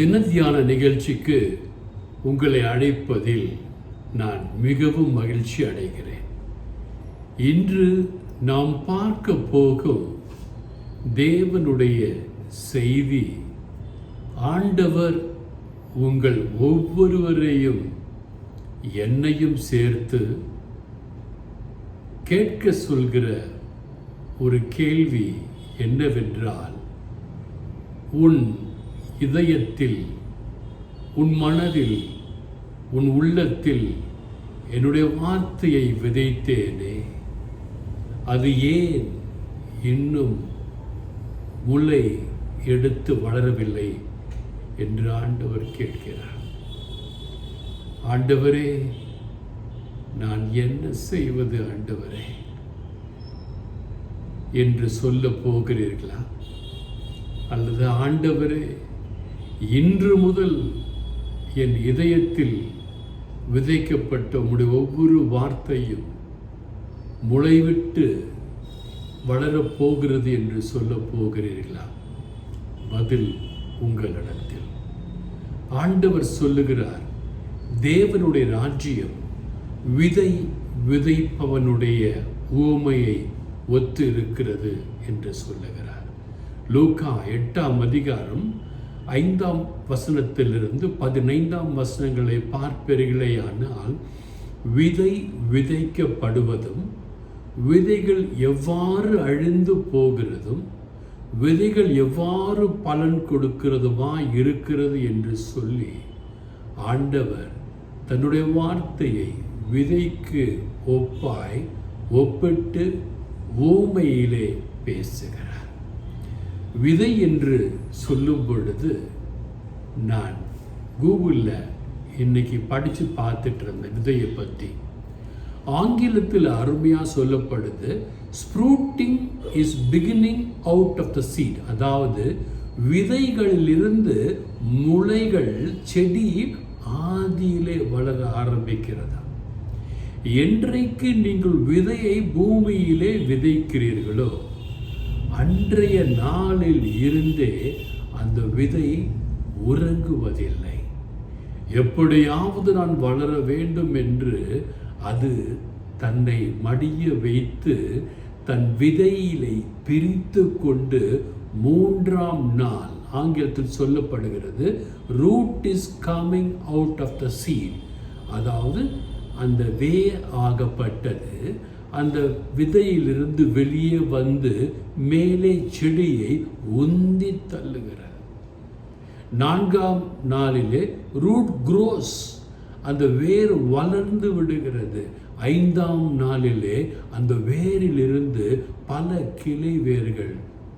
தினத்தியான நிகழ்ச்சிக்கு உங்களை அழைப்பதில் நான் மிகவும் மகிழ்ச்சி அடைகிறேன். இன்று நாம் பார்க்க போகும் தேவனுடைய செய்தி ஆண்டவர் உங்கள் ஒவ்வொருவரையும் என்னையும் சேர்த்து கேட்க சொல்கிற ஒரு கேள்வி என்னவென்றால் உன் இதயத்தில் உன் மனதில் உன் உள்ளத்தில் என்னுடைய வார்த்தையை விதைத்தேனே. அது ஏன் இன்னும் முளை எடுத்து வளரவில்லை என்று ஆண்டவர் கேட்கிறார். ஆண்டவரே நான் என்ன செய்வது ஆண்டவரே? என்று சொல்ல போகிறீர்களா? அல்லது ஆண்டவரே இன்று முதல் என் இதயத்தில் விதைக்கப்பட்ட உடைய ஒவ்வொரு வார்த்தையும் முளைவிட்டு வளரப் போகிறது என்று சொல்ல போகிறீர்களா? பதில் உங்களிடத்தில் ஆண்டவர் சொல்லுகிறார் தேவனுடைய ராஜ்யம் விதை விதைப்பவனுடைய உவமையை ஒத்து இருக்கிறது என்று சொல்லுகிறார். லூக்கா எட்டாம் அதிகாரம் ஐந்தாம் வசனத்திலிருந்து பதினைந்தாம் வசனங்களை பார்ப்பீர்களேயானால் விதை விதைக்கப்படுவதும் விதைகள் எவ்வாறு அழிந்து போகிறதும் விதைகள் எவ்வாறு பலன் கொடுக்கிறதுமா இருக்கிறது என்று சொல்லி ஆண்டவர் தன்னுடைய வார்த்தையை விதைக்கு ஒப்பாய் ஒப்பிட்டு ஊமையிலே பேசுகிறார். விதை என்று சொல்லும் பொழுது நான் கூகுளில் இன்னைக்கு படித்து பார்த்துட்டு இருந்தேன் விதையை பற்றி ஆங்கிலத்தில் அருமையாக சொல்லப்படுது sprouting is beginning out of the seed அதாவது விதைகளிலிருந்து முளைகள் செடி ஆதியிலே வளர ஆரம்பிக்கிறதா? என்றைக்கு நீங்கள் விதையை பூமியிலே விதைக்கிறீர்களோ அன்றைய நாளில் இருந்தே அந்த விதை உறங்குவதில்லை. எப்படியாவது நான் வளர வேண்டும் என்று அது தன்னை மடிய வைத்து தன் விதையிலை பிரித்து கொண்டு மூன்றாம் நாள் ஆங்கிலத்தில் சொல்லப்படுகிறது root is coming out of the seed அதாவது அந்த வே ஆகப்பட்டது அந்த விதையிலிருந்து வெளியே வந்து மேலே செடியை உந்தி தள்ளுகிறது நான்காம் நாளிலே ரூட் க்ரோஸ் அந்த வேர் வளர்ந்து விடுகிறது. ஐந்தாம் நாளிலே அந்த வேரிலிருந்து பல கிளை வேர்கள்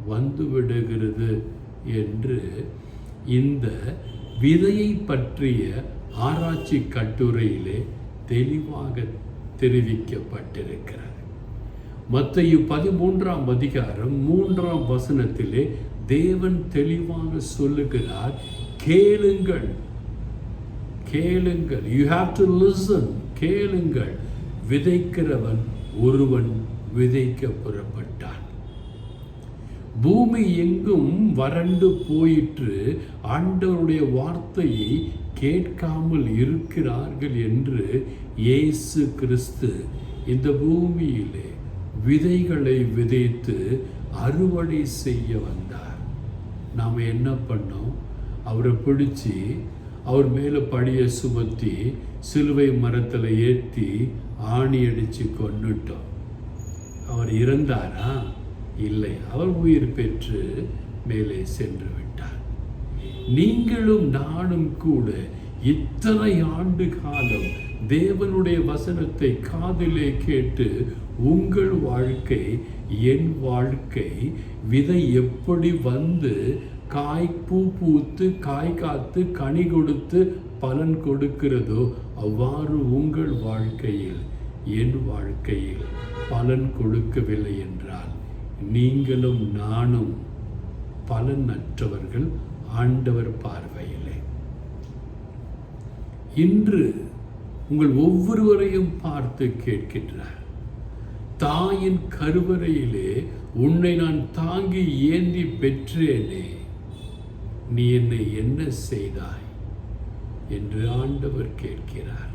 வந்து விடுகிறது என்று இந்த விதையை பற்றிய ஆராய்ச்சி கட்டுரையிலே தெளிவாக தெரிவிக்கப்பட்டிருக்கிறது. மத்தையு பதிமூன்றாம் அதிகாரம் மூன்றாம் வசனத்திலே தேவன் தெளிவாக சொல்லுகிறார் கேளுங்கள் கேளுங்கள் யூ ஹாவ் டு லிசன் கேளுங்கள். விதைக்கிறவன் ஒருவன் விதைக்க புறப்பட்டான். பூமி எங்கும் வறண்டு போயிற்று. ஆண்டவருடைய வார்த்தையை கேட்காமல் இருக்கிறார்கள் என்று இயேசு கிறிஸ்து இந்த பூமியிலே விதைகளை விதைத்து அறுவடை செய்ய வந்தார். நாம் என்ன பண்ணோம்? அவரை பிடிச்சி அவர் மேலே படியை சுமத்தி சிலுவை மரத்தில் ஏற்றி ஆணி அடித்து கொண்டுட்டோம் அவர் இறந்தாரா? இல்லை அவர் உயிர் பெற்று மேலே சென்று நீங்களும் நானும் கூட இத்தனை ஆண்டு காலம் தேவனுடைய வசனத்தை காதிலே கேட்டு உங்கள் வாழ்க்கை என் வாழ்க்கை விதை எப்படி வந்து காய் பூ பூத்து காய் காத்து கனி கொடுத்து பலன் கொடுக்கிறதோ அவ்வாறு உங்கள் வாழ்க்கையில் என் வாழ்க்கையில் பலன் கொடுக்கவில்லை என்றால் நீங்களும் நானும் பலனற்றவர்கள் ஆண்டவர் பார்வையிலே. இன்று உங்கள் ஒவ்வொருவரையும் பார்த்து கேட்கின்றார். தாயின் கருவறையிலே உன்னை நான் தாங்கி ஏந்தி பெற்றேனே நீ என்னை என்ன செய்தாய்? என்று ஆண்டவர் கேட்கிறார்.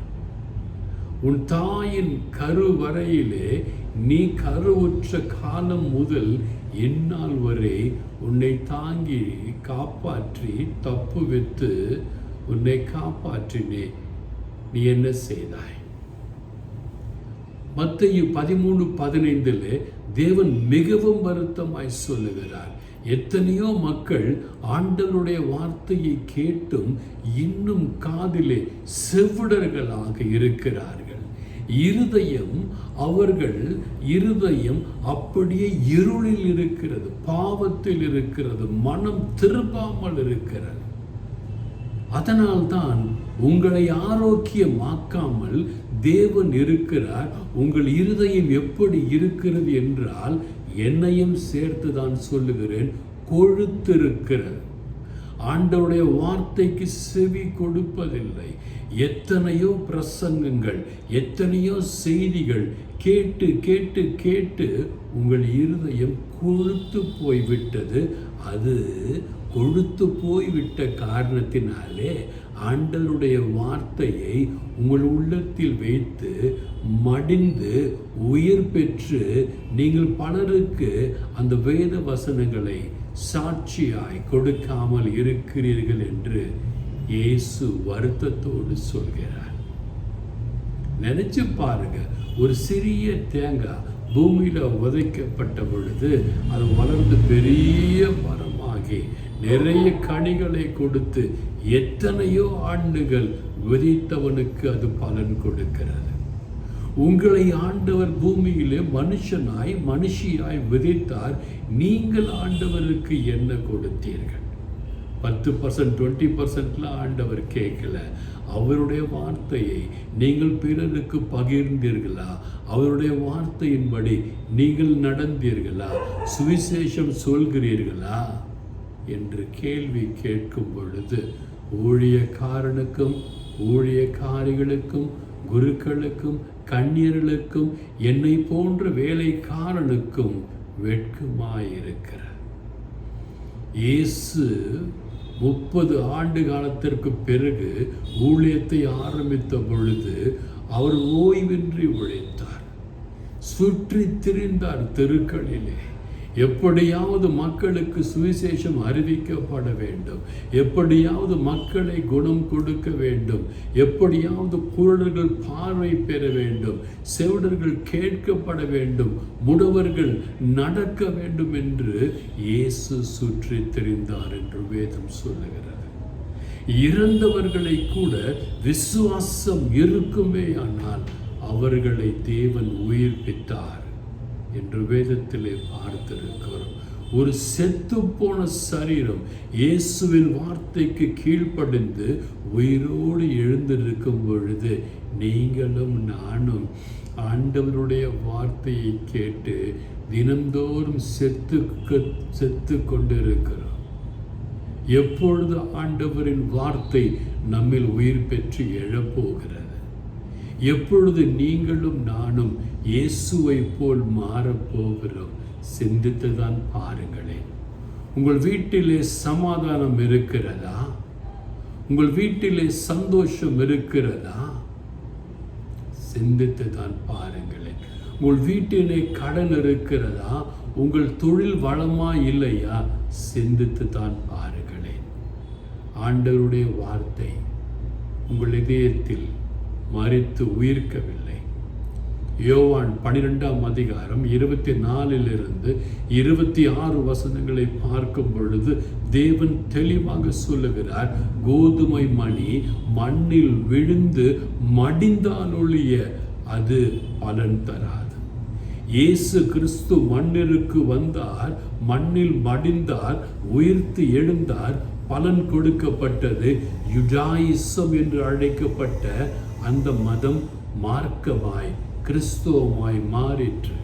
உன் தாயின் கருவறையிலே நீ கருவுற்ற காலம் முதல் இந்நாள் வரை உன்னை தாங்கி காப்பாற்றி தப்பு வைத்து உன்னை காப்பாற்றினேன் நீ என்ன செய்தாய்? மத்திய பதிமூணு பதினைந்தில் தேவன் மிகவும் வருத்தமாய் சொல்லுகிறார். எத்தனையோ மக்கள் ஆண்டனுடைய வார்த்தையை கேட்டும் இன்னும் காதிலே செவிடர்களாக இருக்கிறார்கள். இருதயம் அவர்கள் இருதயம் அப்படியே இருளில் இருக்கிறது பாவத்தில் இருக்கிறது மனம் திரும்பாமல் இருக்கிறது. அதனால்தான் உங்களை ஆரோக்கியமாக்காமல் தேவன் இருக்கிறார். உங்கள் இருதயம் எப்படி இருக்கிறது என்றால் என்னையும் சேர்த்து தான் சொல்லுகிறேன் கொழுத்திருக்கிறது. ஆண்டவருடைய வார்த்தைக்கு செவி கொடுப்பதில்லை. எத்தனையோ பிரசங்கங்கள் எத்தனையோ செய்திகள் கேட்டு கேட்டு கேட்டு உங்கள் இருதயம் கொழுத்து போய்விட்டது. அது கொழுத்து போய்விட்ட காரணத்தினாலே ஆண்டவருடைய வார்த்தையை உங்கள் உள்ளத்தில் வைத்து மடிந்து உயிர் பெற்று நீங்கள் பலருக்கு அந்த வேத வசனங்களை சாட்சியாய் கொடுக்காமல் இருக்கிறீர்கள் என்று இயேசு வருத்தத்தோடு சொல்கிறார். நினைச்சு பாருங்க ஒரு சிறிய தேங்காய் பூமியில் உதைக்கப்பட்ட பொழுது அது வளர்ந்து பெரிய மரமாகி நிறைய கனிகளை கொடுத்து எத்தனையோ ஆண்டுகள் விதித்தவனுக்கு அது பலன் கொடுக்கிறது. உங்களை ஆண்டவர் பூமியிலே மனுஷனாய் மனுஷியாய் விதைத்தார். நீங்கள் ஆண்டவருக்கு என்ன கொடுத்தீர்கள்? பத்து பர்சன்ட் டுவெண்ட்டி பர்சன்ட்லாம் ஆண்டவர் கேட்கல. அவருடைய வார்த்தையை நீங்கள் பிறருக்கு பகிர்ந்தீர்களா? அவருடைய வார்த்தையின்படி நீங்கள் நடந்தீர்களா? சுவிசேஷம் சொல்கிறீர்களா? என்று கேள்வி கேட்கும் பொழுது ஊழியக்காரனுக்கும் ஊழியக்காரிகளுக்கும் குருக்களுக்கும் கண்ணியர்களுக்கும் என்னை போன்ற வேலைக்காரனுக்கும் வெட்கமாயிருக்கிறார். இயேசு முப்பது ஆண்டு காலத்திற்கு பிறகு ஊழியத்தை ஆரம்பித்த பொழுது அவர் ஓய்வின்றி உழைத்தார். சுற்றி திரிந்தார் தெருக்களிலே. எப்படியாவது மக்களுக்கு சுவிசேஷம் அறிவிக்கப்பட வேண்டும். எப்படியாவது மக்களை குணம் கொடுக்க வேண்டும். எப்படியாவது குரடர்கள் பார்வை பெற வேண்டும். செவிடர்கள் கேட்கப்பட வேண்டும். முடவர்கள் நடக்க வேண்டும் என்று இயேசு சுற்றி தெரிந்தார் என்று வேதம் சொல்லுகிறது. இறந்தவர்களை கூட விசுவாசம் இருக்குமே ஆனால் அவர்களை தேவன் உயிர்ப்பித்தார். என்று வேதத்திலே பார்த்திருக்கிறோம். ஒரு செத்து போன சரீரம் இயேசுவின் வார்த்தைக்கு கீழ்ப்படிந்து உயிரோடு எழுந்திருக்கும் பொழுது நீங்களும் நானும் ஆண்டவருடைய வார்த்தையை கேட்டு தினந்தோறும் செத்து செத்து கொண்டிருக்கிறோம் எப்பொழுது ஆண்டவரின் வார்த்தை நம்மில் உயிர் பெற்று எழப்போகிறது? எப்பொழுது நீங்களும் நானும் இயேசுவை போல் மாறப்போகிறோம் சிந்தித்து தான் பாருங்களேன். உங்கள் வீட்டிலே சமாதானம் இருக்கிறதா? உங்கள் வீட்டிலே சந்தோஷம் இருக்கிறதா? சிந்தித்து தான் பாருங்களேன். உங்கள் வீட்டிலே கடன் இருக்கிறதா? உங்கள் தொழில் வளமா இல்லையா? சிந்தித்து தான் பாருங்களேன். ஆண்டவருடைய வார்த்தை உங்கள் இதயத்தில் மறித்து உயிர்க்கவில்லை. யோவான் பனிரெண்டாம் அதிகாரம் இருபத்தி நாலிலிருந்து இருபத்தி ஆறு வசனங்களை பார்க்கும் பொழுது தேவன் தெளிவாக சொல்லுகிறார் கோதுமை மணி மண்ணில் விழுந்து மடிந்தாலொழிய அது பலன் தராது. இயேசு கிறிஸ்து மண்ணிற்கு வந்தார் மண்ணில் மடிந்தார் உயிர்த்து எழுந்தார் பலன் கொடுக்கப்பட்டது யுடாயிசம் என்று அழைக்கப்பட்ட அந்த மதம் மார்க்கமாய் கிறிஸ்துவமாய் மாறிற்று.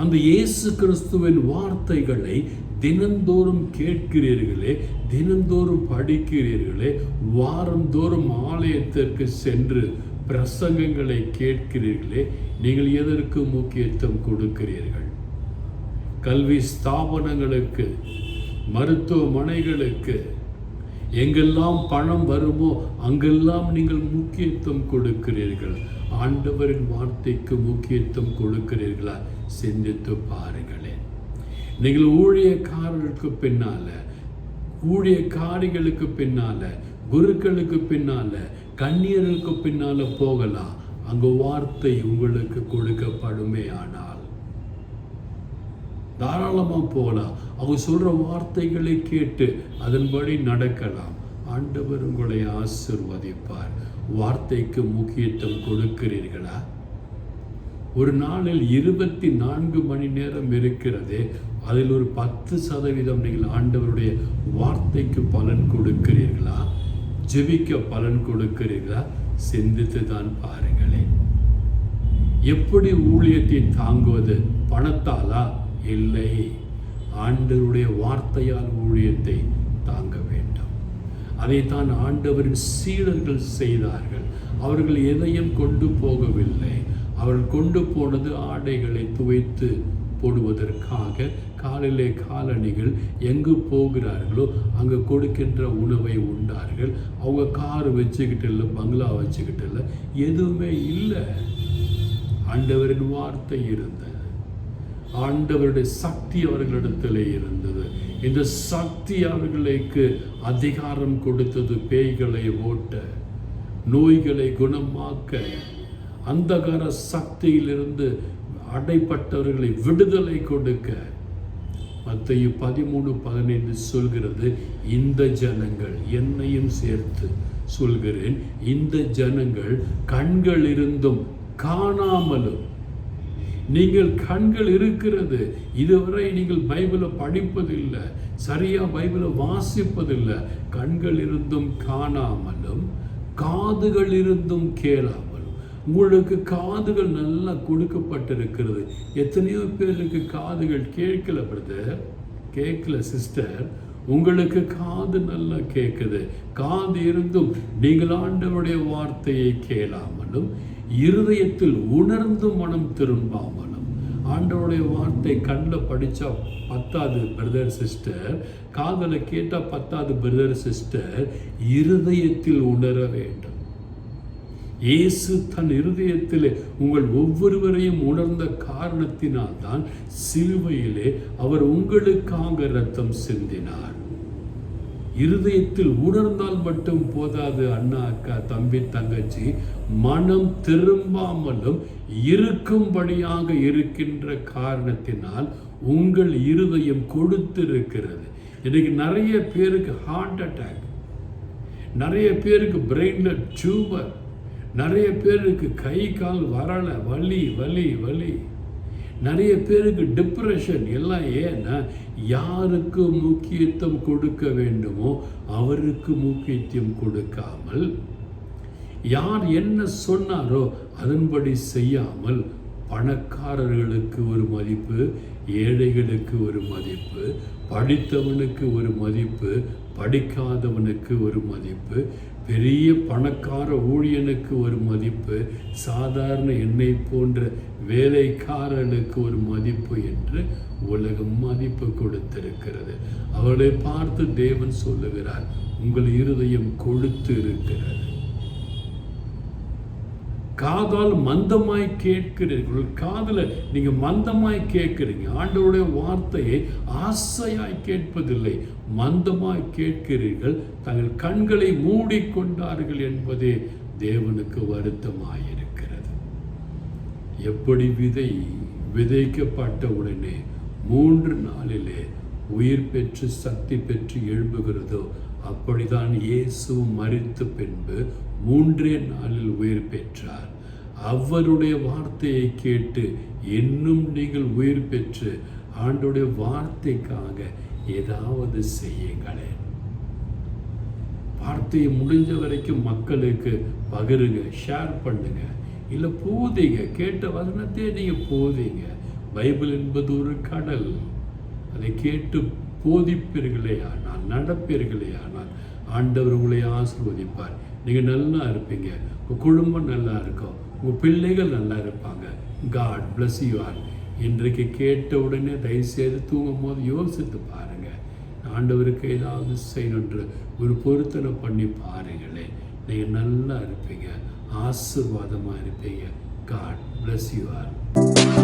அந்த இயேசு கிறிஸ்துவின் வார்த்தைகளை தினந்தோறும் கேட்கிறீர்களே தினந்தோறும் படிக்கிறீர்களே வாரந்தோறும் ஆலயத்திற்கு சென்று பிரசங்கங்களை கேட்கிறீர்களே நீங்கள் எதற்கு முக்கியத்துவம் கொடுக்கிறீர்கள்? கல்வி ஸ்தாபனங்களுக்கு மருத்துவமனைகளுக்கு எங்கெல்லாம் பணம் வருமோ அங்கெல்லாம் நீங்கள் முக்கியத்துவம் கொடுக்கிறீர்கள். ஆண்டவரின் வார்த்தைக்கு முக்கியத்துவம் கொடுக்கிறீர்களா? சிந்தித்து பாருங்களேன். நீங்கள் ஊழியக்காரர்களுக்கு பின்னால ஊழியக்காரிகளுக்கு பின்னால குருக்களுக்கு பின்னால கண்ணியர்களுக்கு பின்னால போகலாம். அங்கு வார்த்தை உங்களுக்கு கொடுக்கப்படுமே ஆனால் தாராளமாக போகலாம் அவங்க சொல்ற வார்த்தைகளை கேட்டு அதன்படி நடக்கலாம். ஆண்டவர் உங்களை ஆசிர்வதிப்பார். வார்த்தைக்கு முக்கியத்துவம் கொடுக்கிறீர்களா? ஒரு நாளில் இருபத்தி நான்கு மணி நேரம் இருக்கிறது அதில் ஒரு பத்து சதவீதம் நீங்கள் ஆண்டவருடைய வார்த்தைக்கு பலன் கொடுக்கிறீர்களா? ஜெபிக்க பலன் கொடுக்கிறீர்களா? சிந்தித்து தான் பாருங்களேன். எப்படி ஊழியத்தை தாங்குவது? பணத்தாலா இல்லை. ஆண்டவருடைய வார்த்தையால் ஊழியத்தை தாங்க வேண்டும். அதைத்தான் ஆண்டவரின் சீடர்கள் செய்தார்கள். அவர்கள் எதையும் கொண்டு போகவில்லை. அவர்கள் கொண்டு போனது ஆடைகளை துவைத்து போடுவதற்காக காலிலே காலணிகள் எங்கு போகிறார்களோ அங்கே கொடுக்கின்ற உணவை உண்டார்கள். அவங்க கார் வச்சுக்கிட்டு இல்லை பங்களா வச்சுக்கிட்டு இல்லை எதுவுமே இல்லை. ஆண்டவரின் வார்த்தை இருந்தது. ஆண்டவருடைய சக்தி அவர்களிடத்திலே இருந்தது. இந்த சக்தி அவர்களுக்கு அதிகாரம் கொடுத்தது பேய்களை ஓட்ட நோய்களை குணமாக்க அந்தகார சக்தியிலிருந்து அடைப்பட்டவர்களை விடுதலை கொடுக்க. மத்தையு பதிமூணு பதினைந்து சொல்கிறது இந்த ஜனங்கள் என்னையும் சேர்த்து சொல்கிறேன். இந்த ஜனங்கள் கண்கள் இருந்தும் காணாமலும் நீங்கள் கண்கள் இருக்கிறது. இதுவரை நீங்கள் பைபிளை படிப்பதில்லை சரியா பைபிளை வாசிப்பதில்லை. கண்கள் இருந்தும் காணாமலும் காதுகள் இருந்தும் கேளாமலும். உங்களுக்கு காதுகள் நல்லா கொடுக்கப்பட்டிருக்கிறது. எத்தனையோ பேருக்கு காதுகள் கேட்கல பிரதர் கேட்கல சிஸ்டர் உங்களுக்கு காது நல்லா கேட்குது. காது இருந்தும் நீங்கள் ஆண்டவருடைய வார்த்தையை கேளாமலும் இருதயத்தில் உணர்ந்து மனம் திரும்பாமலும். ஆண்டவருடைய வார்த்தை கண்ணில் படித்தா பத்தாது பிரதர் சிஸ்டர் காதலை கேட்டால் பத்தாது பிரதர் சிஸ்டர் இருதயத்தில் உணர வேண்டும். இயேசு தன் இருதயத்திலே உங்கள் ஒவ்வொருவரையும் உணர்ந்த காரணத்தினால்தான் சிலுவையிலே அவர் உங்களுக்காக ரத்தம் சிந்தினார். இருதயத்தில் உணர்ந்தால் மட்டும் போதாது அண்ணா அக்கா தம்பி தங்கச்சி. மனம் திரும்பாமலும் இருக்கும்படியாக இருக்கின்ற காரணத்தினால் உங்கள் இருதயம் கொடுத்திருக்கிறது இன்னைக்கு நிறைய பேருக்கு ஹார்ட் அட்டாக் நிறைய பேருக்கு பிரெயினில் டியூமர் நிறைய பேருக்கு கை கால் வரலை வலி வலி வலி. நிறைய பேருக்கு டிப்ரெஷன் எல்லாம் ஏன்னா யாருக்கு முக்கியத்துவம் கொடுக்க வேண்டுமோ அவருக்கு முக்கியத்துவம் கொடுக்காமல் யார் என்ன சொன்னாரோ அதன்படி செய்யாமல் பணக்காரர்களுக்கு ஒரு மதிப்பு ஏழைகளுக்கு ஒரு மதிப்பு படித்தவனுக்கு ஒரு மதிப்பு படிக்காதவனுக்கு ஒரு மதிப்பு பெரிய பணக்கார ஊழியனுக்கு ஒரு மதிப்பு சாதாரண என்னை போன்ற வேலைக்காரனுக்கு ஒரு மதிப்பு என்று உலகம் மதிப்பு கொடுத்திருக்கிறது. அவளை பார்த்து தேவன் சொல்லுகிறார் உங்கள் இருதயம் கொழுத்து இருக்கிறது. காதால் மந்தமாய் கேட்கிறீர்கள். காதில் நீங்க மந்தமாய் கேட்குறீங்க. ஆண்டவருடைய வார்த்தையை ஆசையாய் கேட்பதில்லை. மந்தமாய் கேட்கிறீர்கள். தங்கள் கண்களை மூடிக்கொண்டார்கள் என்பதே தேவனுக்கு வருத்தமாயிருக்கிறது. எப்படி விதை விதைக்கப்பட்ட உடனே மூன்று நாளிலே உயிர் பெற்று சக்தி பெற்று எழும்புகிறதோ அப்படிதான் இயேசு மறித்து பின்பு மூன்றே நாளில் உயிர் பெற்றார். அவருடைய வார்த்தையை கேட்டு இன்னும் நீங்கள் உயிர் பெற்று ஆண்டுடைய வார்த்தைக்காக ஏதாவது செய்யுங்களேன். வார்த்தையை முடிஞ்ச வரைக்கும் மக்களுக்கு பகிருங்க ஷேர் பண்ணுங்க. இல்லை போதீங்க கேட்ட வசனத்தையே நீங்கள் போதீங்க. பைபிள் என்பது ஒரு கடல். அதை கேட்டு போதிப்பீர்களே ஆனால் நடப்பீர்களே ஆனால் ஆண்டவர் உங்களை ஆசிர்வதிப்பார். நீங்கள் நல்லா இருப்பீங்க. உங்கள் குடும்பம் நல்லா இருக்கும். உங்கள் பிள்ளைகள் நல்லா இருப்பாங்க. காட் பிளஸ் யூ இன்றைக்கு கேட்ட உடனே தயவுசெய்து தூங்கும் போது யோசித்து பாருங்கள் ஆண்டவருக்கு ஏதாவது செய்யணுன்ற ஒரு பொருத்தனை பண்ணி பாருங்களே நீங்கள் நல்லா இருப்பீங்க. ஆசிர்வாதமாக இருப்பீங்க. God bless you